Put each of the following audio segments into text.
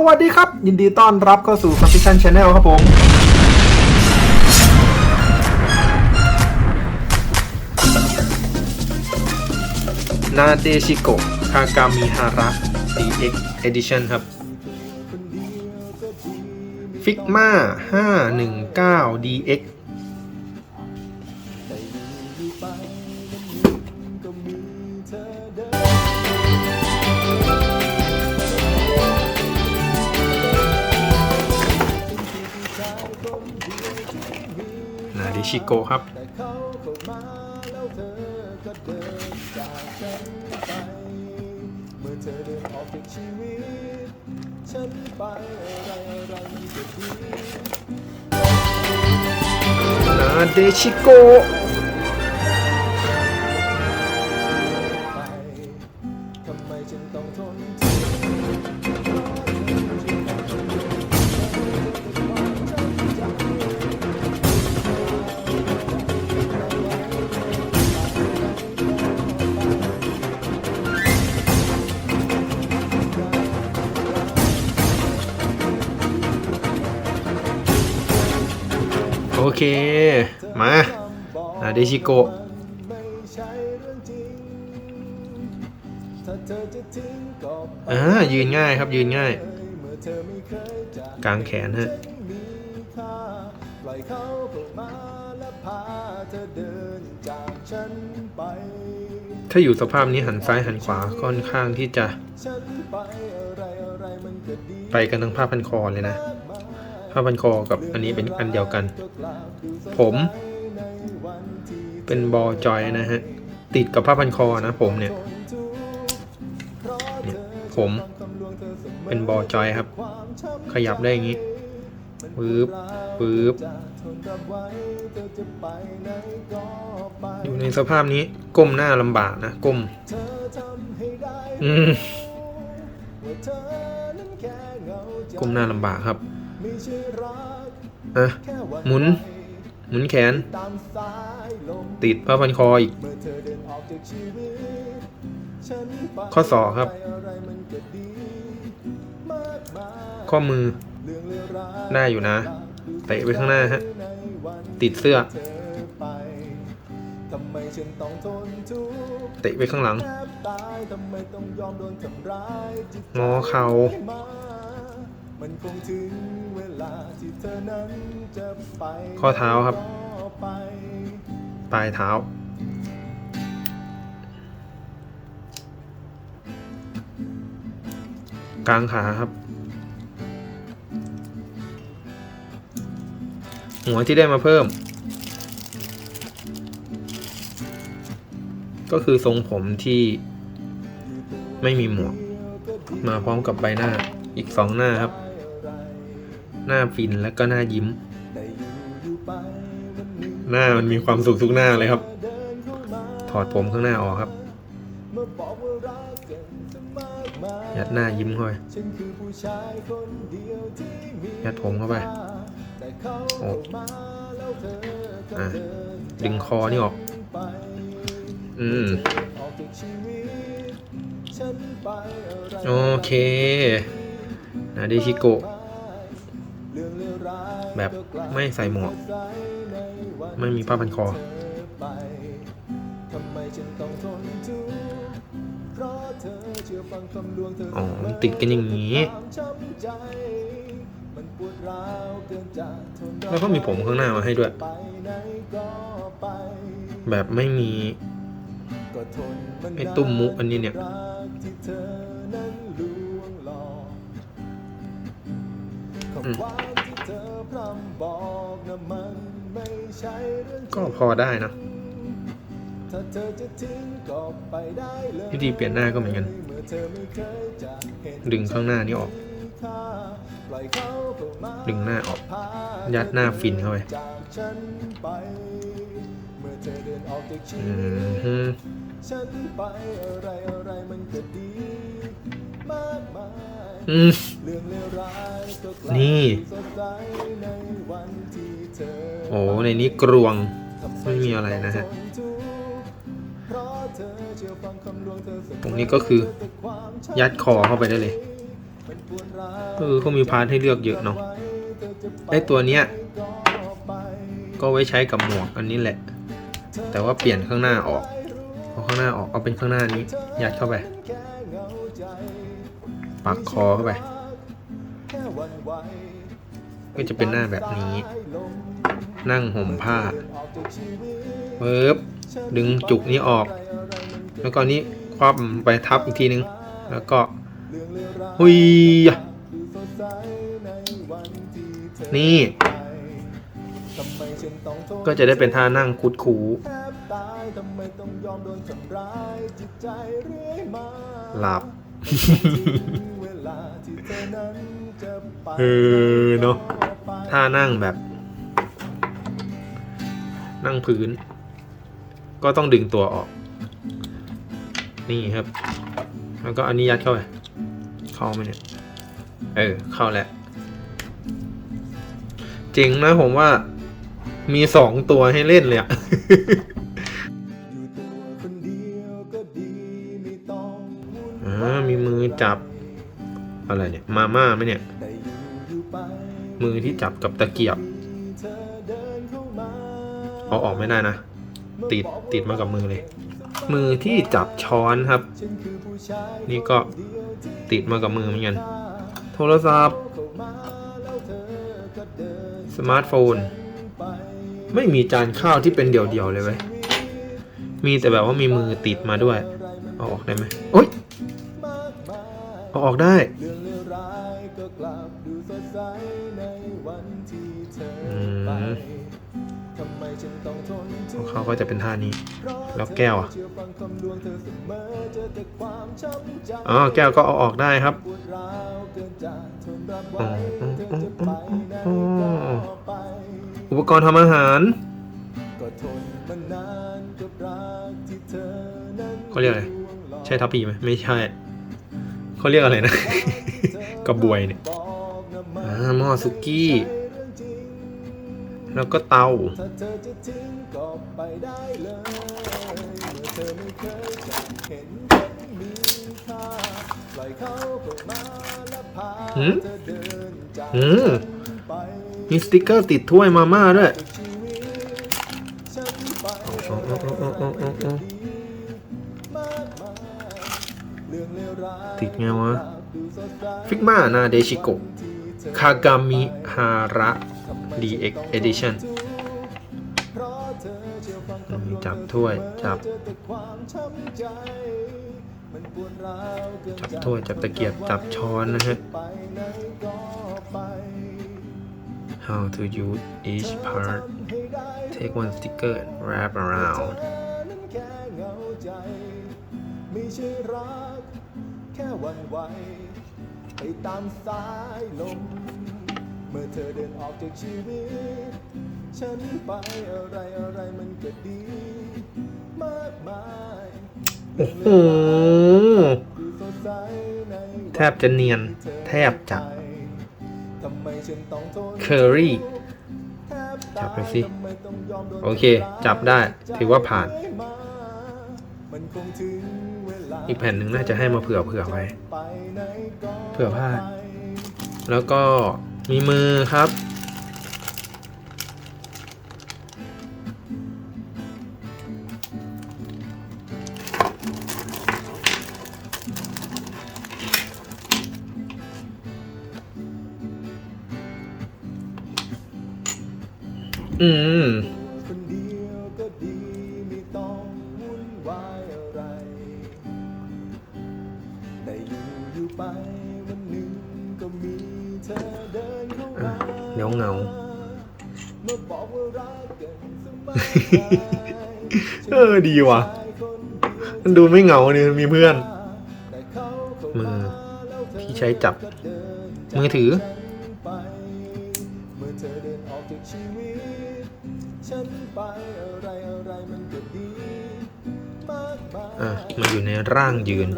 สวัสดีครับ ยินดีต้อนรับเข้าสู่ Competition Channel ครับผม นาเดชิโกะคากามิฮาระ DX Edition ครับ ฟิกมา519 DX นาเดชิโกะครับนาเดชิโก เค มานาเดชิโกะอ่ายืนง่ายครับยืนง่าย กลางแขนฮะถ้าอยู่สภาพนี้หันซ้ายหันขวาค่อนข้างที่จะ ไปกันทั้งผ้าพันคอเลยนะ ผ้าพันคอกับอันนี้เป็นอันเดียวกัน ผม เป็นบอจอยนะฮะ ติดกับผ้าพันคอนะผมเนี่ยเนี่ยผมเป็นบอจอยครับ ขยับได้อย่างนี้ปึ๊บปึ๊บอยู่ในสภาพนี้ก้มหน้าลำบากนะก้มอืมก้มหน้าลำบากครับ อะหมุน หมุนแขน ติดผ้าพันคออีก ข้อศอกครับ ข้อมือ ได้อยู่นะ เตะไปข้างหน้าฮะ ติดเสื้อ เตะไปข้างหลัง งอเข่า ข้อเท้าครับปลายเท้า กลางขาครับ หัวที่ได้มาเพิ่ม ก็คือทรงผมที่ไม่มีหมวก มาพร้อมกับใบหน้าอีกสองหน้าครับ หน้าฟินแล้วก็หน้ายิ้ม หน้ามันมีความสุขทุกหน้าเลยครับ ถอดผมข้างหน้าออกครับยัดหน้ายิ้มเข้าไปยัดผมเข้าไปโอ้อะดึงคอนี่ออก อืม โอเคนาเดชิโกะ แบบไม่ใส่หมวก ไม่มีผ้าพันคออ๋อมันติดกันอย่างนี้ แล้วก็มีผมข้างหน้ามาให้ด้วย แบบไม่มีไอ้ตุ้มมุกอันนี้เนี่ยอืม ก็พอได้นะวิธีเปลี่ยนหน้าก็เหมือนกัน ดึงข้างหน้านี้ออก ดึงหน้าออก ยัดหน้าฟินเข้าไปอืมฮึ อืมนี่ โอ้ในนี้กรวง ไม่มีอะไรนะฮะ ตรงนี้ก็คือ ยัดคอเข้าไปได้เลยเออเขามีพาร์ทให้เลือกเยอะเนาะไอตัวเนี้ย ก็ไว้ใช้กับหมวกอันนี้แหละ แต่ว่าเปลี่ยนข้างหน้าออกเอาข้างหน้าออกเอาเป็นข้างหน้านี้ ยัดเข้าไป ปักคอเข้าไปก็จะเป็นหน้าแบบนี้ นั่งห่มผ้าเบิบดึงจุกนี้ออก แล้วก็นี้คว่ำไปทับอีกทีนึง แล้วก็หุยนี่ ก็จะได้เป็นท่านั่งคุดคูหลับ เออเนาะท่านั่งแบบ นั่งพื้น ก็ต้องดึงตัวออก นี่ครับ แล้วก็อันนี้ยัดเข้าไปเข้าไหมเนี่ยเออ เข้าแล้ว เจ๋งนะผมว่ามีสองตัวให้เล่นเลยอะ จับ อะไรเนี่ย มาม่าไหมเนี่ย มือที่จับกับตะเกียบ เอาออกไม่ได้นะ ติดติดมากับมือเลย มือที่จับช้อนครับ นี่ก็ติดมากับมือเหมือนกัน โทรศัพท์ สมาร์ทโฟน ไม่มีจานข้าวที่เป็นเดี่ยวๆเลยเว้ยมีแต่แบบว่ามีมือติดมาด้วย เอาออกได้ไหมโอ๊ย อาออกได้อืมของเขาก็จะเป็นท่านี้ แล้วแก้วอะอ๋อแก้วก็เอาออกได้ครับอ๋ออ๋ออ๋ออ๋ออ๋ออุปกรณ์ทำอาหารเขาเรียกอะไรใช่ทัพพีไหมไม่ใช่ เขาเรียกอะไรนะ กระบวยเนี่ยอ่าหม้อสุกี้ แล้วก็เตาหืมหืมมีสติกเกอร์ติดถ้วยมาม่าด้วย ติดไงวะ ฟิกมานาเดชิโกะคากามิฮาระ DX Edition จับถ้วย จับ จับถ้วย จับตะเกียบ จับช้อนนะฮะ How to use each part Take one sticker and wrap around ไม่ใช่รัก แค่วันไหวไปตามสายลม เมื่อเธอเดินออกจากชีวิต ฉันไปอะไรอะไรมันก็ดี มากมายแทบจะเนียน แทบจะเคอรี่จับไปสิ โอเค จับได้ ถือว่าผ่าน มันคงถึง อีกแผ่นหนึ่งน่าจะให้มาเผื่อเผื่อไว้เผื่อพลาดแล้วก็มีมือครับ อืม เออดีว่ะ มันดูไม่เหงาเนี่ยมีเพื่อนมือที่ใช้จับ มือถือ อะมันอยู่ในร่างยืน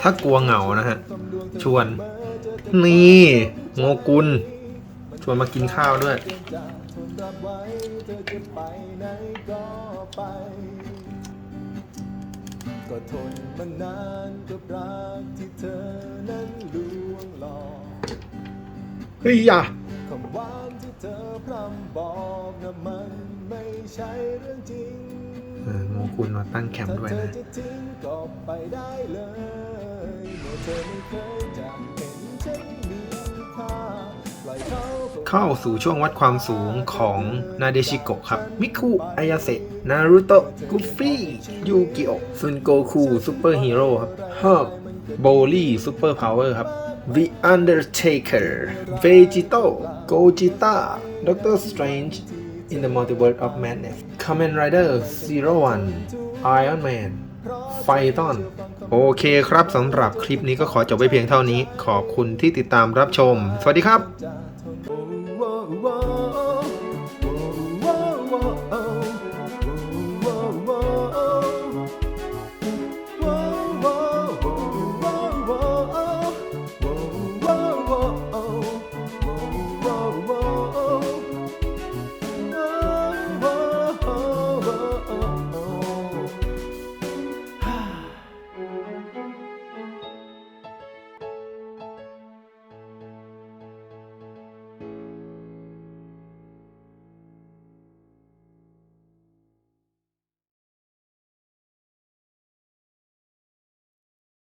ถ้ากลัวเหงานะฮะ ชวน นี่โงกุลชวนมากินข้าวด้วย ก็ทนมานานกับรักที่เธอนั้นลวงหลอกเฮ้ยอย่าคำหวานที่เธอพร่ำบอกนะมันไม่ใช่เรื่องจริงเออโงกุลมาตั้งแคมป์ถ้าด้วยเธอนะ เข้าสู่ช่วงวัดความสูงของนาเดชิโกะครับ มิคุอายาเซะนารุโตะกุฟฟี่ยูกิโอะซุนโกคูซูเปอร์ฮีโร่ครับฮักโบลี่ซูเปอร์พาวเวอร์ครับ The Undertaker Vegito Gogeta Doctor Strange in the Multiverse of Madness Kamen Rider Zero One Iron Man ไฟตอน โอเคครับสำหรับคลิปนี้ก็ขอจบไว้เพียงเท่านี้ ขอบคุณที่ติดตามรับชม สวัสดีครับ